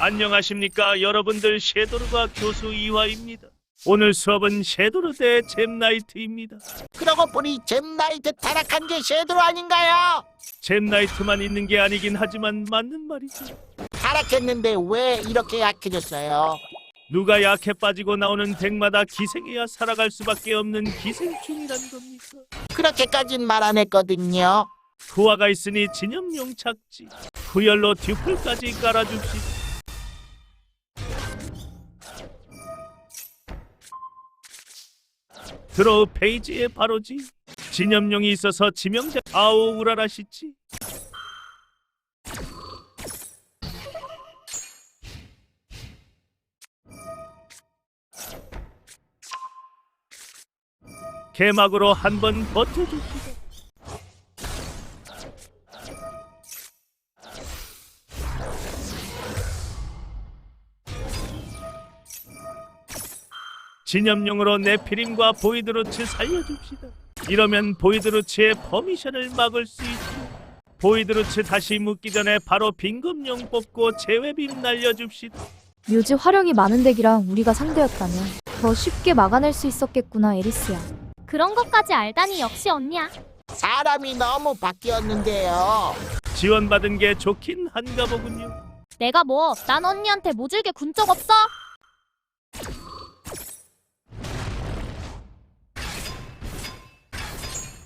안녕하십니까 여러분들 섀도르가 교수 이화입니다. 오늘 수업은 섀도르 대 잼나이트입니다. 그러고 보니 잼나이트 타락한 게 섀도우 아닌가요? 잼나이트만 있는 게 아니긴 하지만 맞는 말이죠. 타락했는데 왜 이렇게 약해졌어요? 누가 약해 빠지고 나오는 덱마다 기생해야 살아갈 수밖에 없는 기생충이란 겁니까? 그렇게까진 말 안 했거든요. 후화가 있으니 진염용 착지. 후열로 듀플까지 깔아줍시다. 드로우 페이지에 바로지. 진염용이 있어서 지명자 아오 우라라시지. 개막으로 한번 버텨줍시다. 진염용으로 네피림과 보이드루츠 살려줍시다. 이러면 보이드루츠의 퍼미션을 막을 수 있죠. 보이드루츠 다시 묻기 전에 바로 빈금용 뽑고 제외빔 날려줍시다. 묘지 활용이 많은 덱이라 우리가 상대였다면 더 쉽게 막아낼 수 있었겠구나 에리스야. 그런 것까지 알다니 역시 언니야. 사람이 너무 바뀌었는데요. 지원받은 게 좋긴 한가 보군요. 내가 뭐, 난 언니한테 모질게 군 적 없어?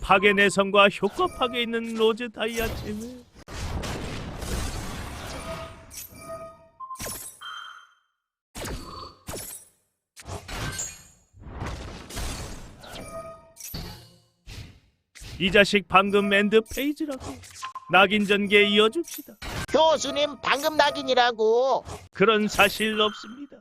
파괴 내성과 효과 파괴 있는 로즈 다이아템을 이 자식 방금 엔드 페이지라고 낙인 전개 이어줍시다. 교수님 방금 낙인이라고. 그런 사실 없습니다.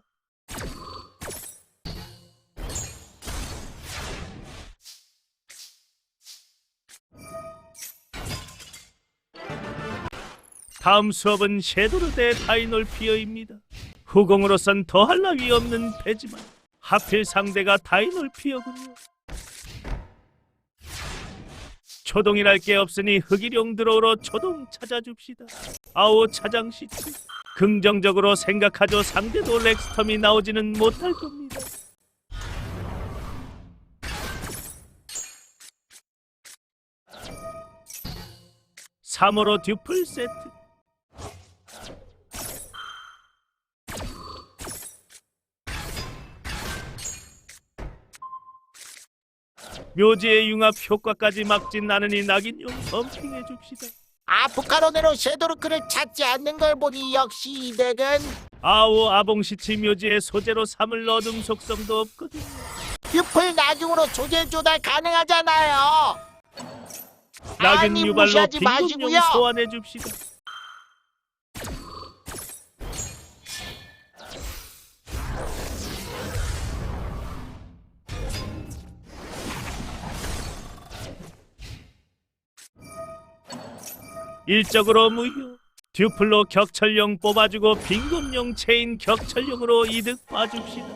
다음 수업은 섀도르 대 다이놀피어입니다. 후공으로선 더할 나위 없는 패지만 하필 상대가 다이놀피어군요. 초동이랄 게 없으니 흑일용 드로우로 초동 찾아줍시다. 아오 차장 시트. 긍정적으로 생각하죠. 상대도 렉스텀이 나오지는 못할 겁니다. 삼호로 듀플 세트. 묘지의 융합 효과까지 막진 않으니 낙인용 펌핑해 줍시다. 아프카로네로 섀도르크를 찾지 않는 걸 보니 역시 이 덱은 아오 아봉시치 묘지의 소재로 삼을 넣음 속성도 없거든요. 듀플 나중으로 조절 조달 가능하잖아요. 낙인 아니, 유발로 무시하지 빈곤용 마시고요. 소환해 줍시다. 일적으로 무효. 듀플로 격철용 뽑아주고 빈곤용 체인 격철용으로 이득 봐줍시다.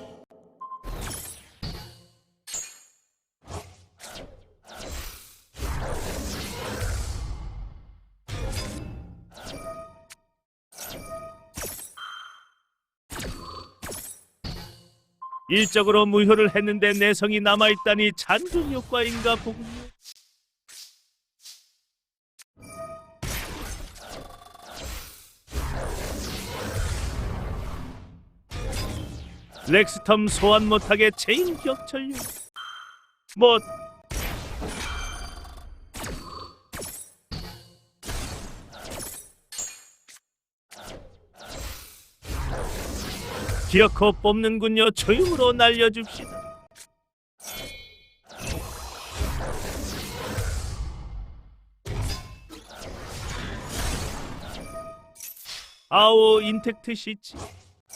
일적으로 무효를 했는데 내성이 남아있다니 잔존 효과인가 보군요. 렉스텀 소환 못하게 체인 격철용. 뭐 기어코 뽑는군요. 조용으로 날려줍시다. 아오 인텍트 시치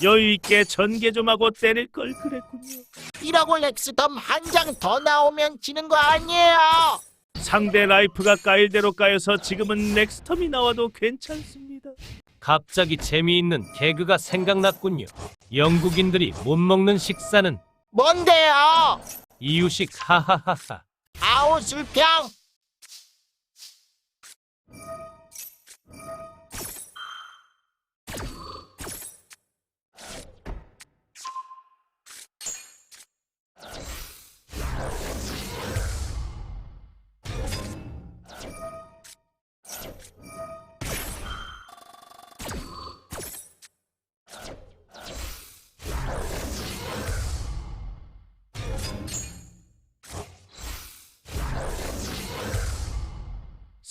여유 있게 전개 좀 하고 때릴 걸 그랬군요. 이러고 렉스덤 한 장 더 나오면 지는 거 아니에요. 상대 라이프가 까일 대로 까여서 지금은 넥스텀이 나와도 괜찮습니다. 갑자기 재미있는 개그가 생각났군요. 영국인들이 못 먹는 식사는 뭔데요? 이유식 하하하하. 아우 술평.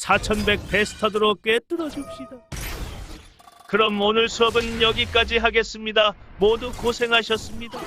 4100 베스터드로 꿰뚫어 줍시다. 그럼 오늘 수업은 여기까지 하겠습니다. 모두 고생하셨습니다.